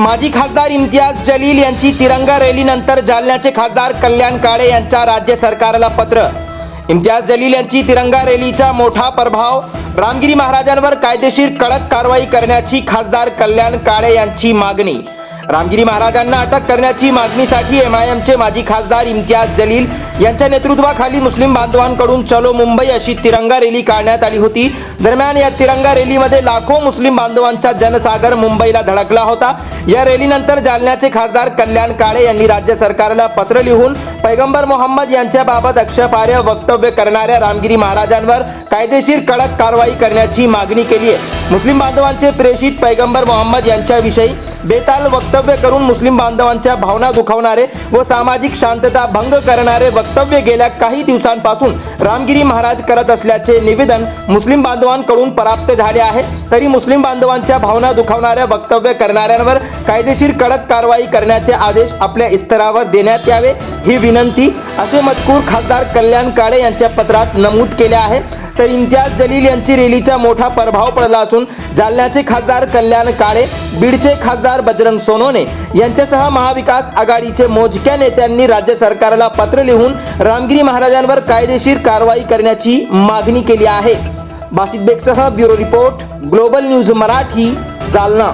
माजी खासदार इम्तियाज जलील यांची तिरंगा रॅलीनंतर जालन्याचे खासदार कल्याण काळे यांच्या राज्य सरकारला पत्र. इम्तियाज जलील यांची तिरंगा रॅलीचा मोठा प्रभाव रामगिरी महाराजांवर कायदेशीर कडक कारवाई करण्याची खासदार कल्याण काळे यांची मागणी. रामगिरी महाराजांना अटक करण्याची मागणीसाठी एमआयएमचे माजी खासदार इम्तियाज जलील यांच्या नेतृत्वाखाली मुस्लिम बांधवांकडून चलो मुंबई अशी तिरंगा रॅली काढण्यात आली होती. दरम्यान या तिरंगा रॅलीमध्ये लाखो मुस्लिम बांधवांचा जनसागर मुंबईला धडकला होता. या रॅलीनंतर जालन्याचे खासदार कल्याण काळे यांनी राज्य सरकारला पत्र लिहून पैगंबर मोहम्मद यांच्याबाबत अक्षपार्य वक्तव्य करणाऱ्या रामगिरी महाराजांवर कायदेशीर कडक कारवाई करण्याची मागणी केली आहे. मुस्लिम बांधवांचे प्रेषित पैगंबर मोहम्मद यांच्याविषयी बेताल वक्तव्य करून मुस्लिम बांधवांच्या भावना दुखावणारे व सामाजिक शांतता भंग करणारे वक्तव्य गेल्या काही दिवसांपासून रामगिरी महाराज करत असल्याचे निवेदन मुस्लिम बांधवांकडून प्राप्त झाले आहे. तरी मुस्लिम बांधवांच्या भावना दुखावणाऱ्या वक्तव्य करणाऱ्यांवर कायदेशीर कडक कारवाई करण्याचे आदेश आपल्या स्तरावर देण्यात यावे ही विनंती असे मजकूर खासदार कल्याण काळे यांच्या पत्रात नमूद केले आहे. तर इम्तियाज जलील यांची रॅलीचा मोठा प्रभाव पडला असून जालन्याचे खासदार कल्याण काळे बीडचे खासदार बजरंग सोनोने यांच्यासह महाविकास आघाडीचे मोजक्या नेत्यांनी राज्य सरकारला पत्र लिहून रामगिरी महाराजांवर कायदेशीर कारवाई करण्याची मागणी केली आहे. Basit बेगसह bureau report global news Marathi Jalna.